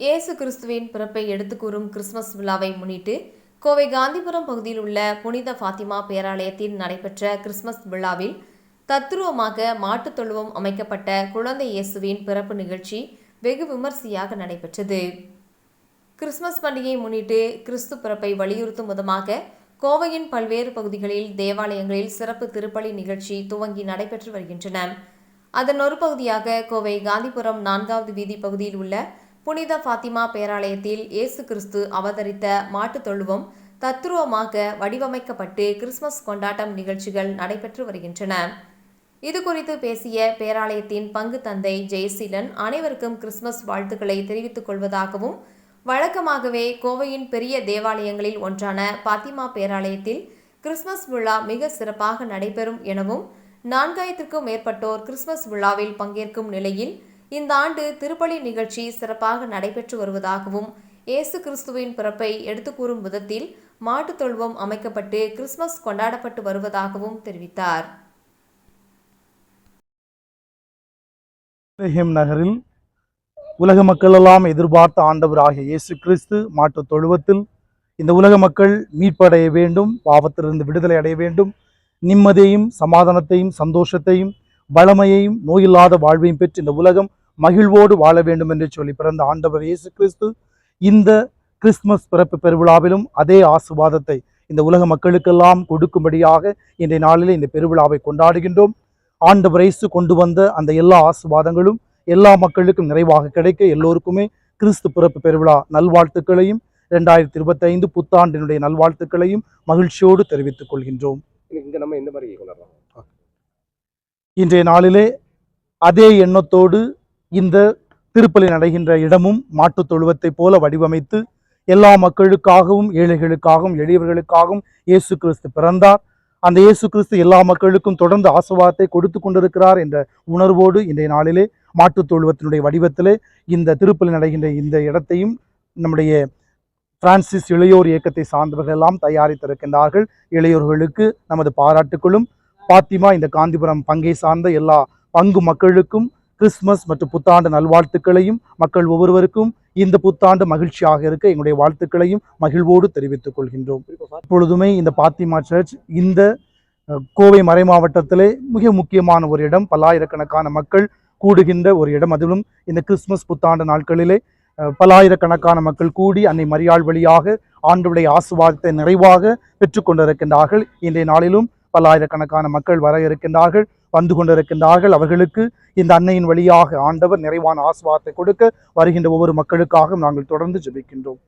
இயேசு கிறிஸ்துவின் பிறப்பை எடுத்துக்கூறும் கிறிஸ்துமஸ் விழாவை முன்னிட்டு கோவை காந்திபுரம் பகுதியில் உள்ள புனித ஃபாத்திமா பேராலயத்தில் நடைபெற்ற கிறிஸ்துமஸ் விழாவில் தத்துருவமாக மாட்டுத் தொழுவம் அமைக்கப்பட்ட குழந்தை இயேசுவின் பிறப்பு நிகழ்ச்சி வெகு விமர்சையாக நடைபெற்றது. கிறிஸ்துமஸ் பண்டிகையை முன்னிட்டு கிறிஸ்து பிறப்பை வலியுறுத்தும் விதமாக கோவையின் பல்வேறு பகுதிகளில் தேவாலயங்களில் சிறப்பு திருப்பலி நிகழ்ச்சி துவங்கி நடைபெற்று வருகின்றன. அதன் ஒரு பகுதியாக கோவை காந்திபுரம் நான்காவது வீதி பகுதியில் உள்ள புனித ஃபாத்திமா பேராலயத்தில் இயேசு கிறிஸ்து அவதரித்த மாட்டுத் தொழுவம் தத்துருவமாக வடிவமைக்கப்பட்டு கிறிஸ்துமஸ் கொண்டாட்டம் நிகழ்ச்சிகள் நடைபெற்று வருகின்றன. இது குறித்து பேசிய பேராலயத்தின் பங்கு தந்தை ஜெயசீலன் அனைவருக்கும் கிறிஸ்துமஸ் வாழ்த்துக்களை தெரிவித்துக் கொள்வதாகவும் வழக்கமாகவே கோவையின் பெரிய தேவாலயங்களில் ஒன்றான பாத்திமா பேராலயத்தில் கிறிஸ்துமஸ் விழா மிக சிறப்பாக நடைபெறும் எனவும் நான்காயிரத்திற்கும் மேற்பட்டோர் கிறிஸ்துமஸ் விழாவில் பங்கேற்கும் நிலையில் இந்த ஆண்டு திருப்பலி நிகழ்ச்சி சிறப்பாக நடைபெற்று வருவதாகவும் இயேசு கிறிஸ்துவின் பிறப்பை எடுத்து கூறும் விதத்தில் மாட்டுத் தொழுவம் அமைக்கப்பட்டு கிறிஸ்துமஸ் கொண்டாடப்பட்டு வருவதாகவும் தெரிவித்தார். நகரில் உலக மக்களெல்லாம் எதிர்பார்த்த ஆண்டவர் ஆகிய இயேசு கிறிஸ்து மாட்டுத் தொழுவத்தில் இந்த உலக மக்கள் மீட்படைய வேண்டும் பாவத்திலிருந்து விடுதலை அடைய வேண்டும். நிம்மதியையும் சமாதானத்தையும் சந்தோஷத்தையும் வளமையையும் நோயில்லாத வாழ்வையும் பெற்று இந்த உலகம் மகிழ்வோடு வாழ வேண்டும் என்று சொல்லி பிறந்த ஆண்டவர் இயேசு கிறிஸ்து இந்த கிறிஸ்துமஸ் பிறப்பு பெருவிழாவிலும் அதே ஆசுவாதத்தை இந்த உலக மக்களுக்கெல்லாம் கொடுக்கும்படியாக இன்றைய நாளிலே இந்த பெருவிழாவை கொண்டாடுகின்றோம். ஆண்டவர் இயேசு கொண்டு வந்த அந்த எல்லா ஆசுவாதங்களும் எல்லா மக்களுக்கும் நிறைவாக கிடைக்க எல்லோருக்குமே கிறிஸ்து பிறப்பு பெருவிழா நல்வாழ்த்துக்களையும் ரெண்டாயிரத்தி இருபத்தைந்து புத்தாண்டினுடைய நல்வாழ்த்துக்களையும் மகிழ்ச்சியோடு தெரிவித்துக் கொள்கின்றோம். இங்கே நம்ம எந்த மாதிரி கொண்டாடுறோம்? இன்றைய நாளிலே அதே எண்ணத்தோடு இந்த திருப்பலி நடைகின்ற இடமும் மாட்டுத் தொழுவத்தைப் போல வடிவமைத்து எல்லா மக்களுக்காகவும் ஏழைகளுக்காகவும் எளியவர்களுக்காகவும் இயேசு கிறிஸ்து பிறந்தார். அந்த இயேசு கிறிஸ்து எல்லா மக்களுக்கும் தொடர்ந்து ஆசீர்வாதத்தை கொடுத்து கொண்டிருக்கிறார் என்ற உணர்வோடு இன்றைய நாளிலே மாட்டுத் தொழுவத்தினுடைய வடிவத்திலே இந்த திருப்பலி நடைகின்ற இந்த இடத்தையும் நம்முடைய பிரான்சிஸ் இளையோர் இயக்கத்தை சார்ந்தவர்கள் எல்லாம் தயாரித்திருக்கின்றார்கள். இளையோர்களுக்கு நமது பாராட்டுக்களும் பாத்திமா இந்த காந்திபுரம் பங்கை சார்ந்த எல்லா பங்கு மக்களுக்கும் கிறிஸ்துமஸ் மற்றும் புத்தாண்டு நல்வாழ்த்துக்களையும் மக்கள் ஒவ்வொருவருக்கும் இந்த புத்தாண்டு மகிழ்ச்சியாக இருக்க எங்களுடைய வாழ்த்துக்களையும் மகிழ்வோடு தெரிவித்துக் கொள்கின்றோம். இப்பொழுதுமே இந்த பாத்திமா சர்ச் இந்த கோவை மறை மாவட்டத்திலே மிக முக்கியமான ஒரு இடம். பல்லாயிரக்கணக்கான மக்கள் கூடுகின்ற ஒரு இடம். அதிலும் இந்த கிறிஸ்துமஸ் புத்தாண்டு நாட்களிலே பல்லாயிரக்கணக்கான மக்கள் கூடி அன்னை மரியாள் வழியாக ஆண்டுடைய ஆசுவாதத்தை நிறைவாக பெற்றுக்கொண்டிருக்கின்றார்கள் இன்றைய நாளிலும் பல்லாயிரக்கணக்கான மக்கள் வர இருக்கின்றார்கள் வந்து கொண்டிருக்கின்றார்கள். அவர்களுக்கு இந்த அன்னையின் வழியாக ஆண்டவர் நிறைவான ஆசுவாதத்தை கொடுக்க வருகின்ற ஒவ்வொரு மக்களுக்காகவும் நாங்கள் தொடர்ந்து ஜெபிக்கின்றோம்.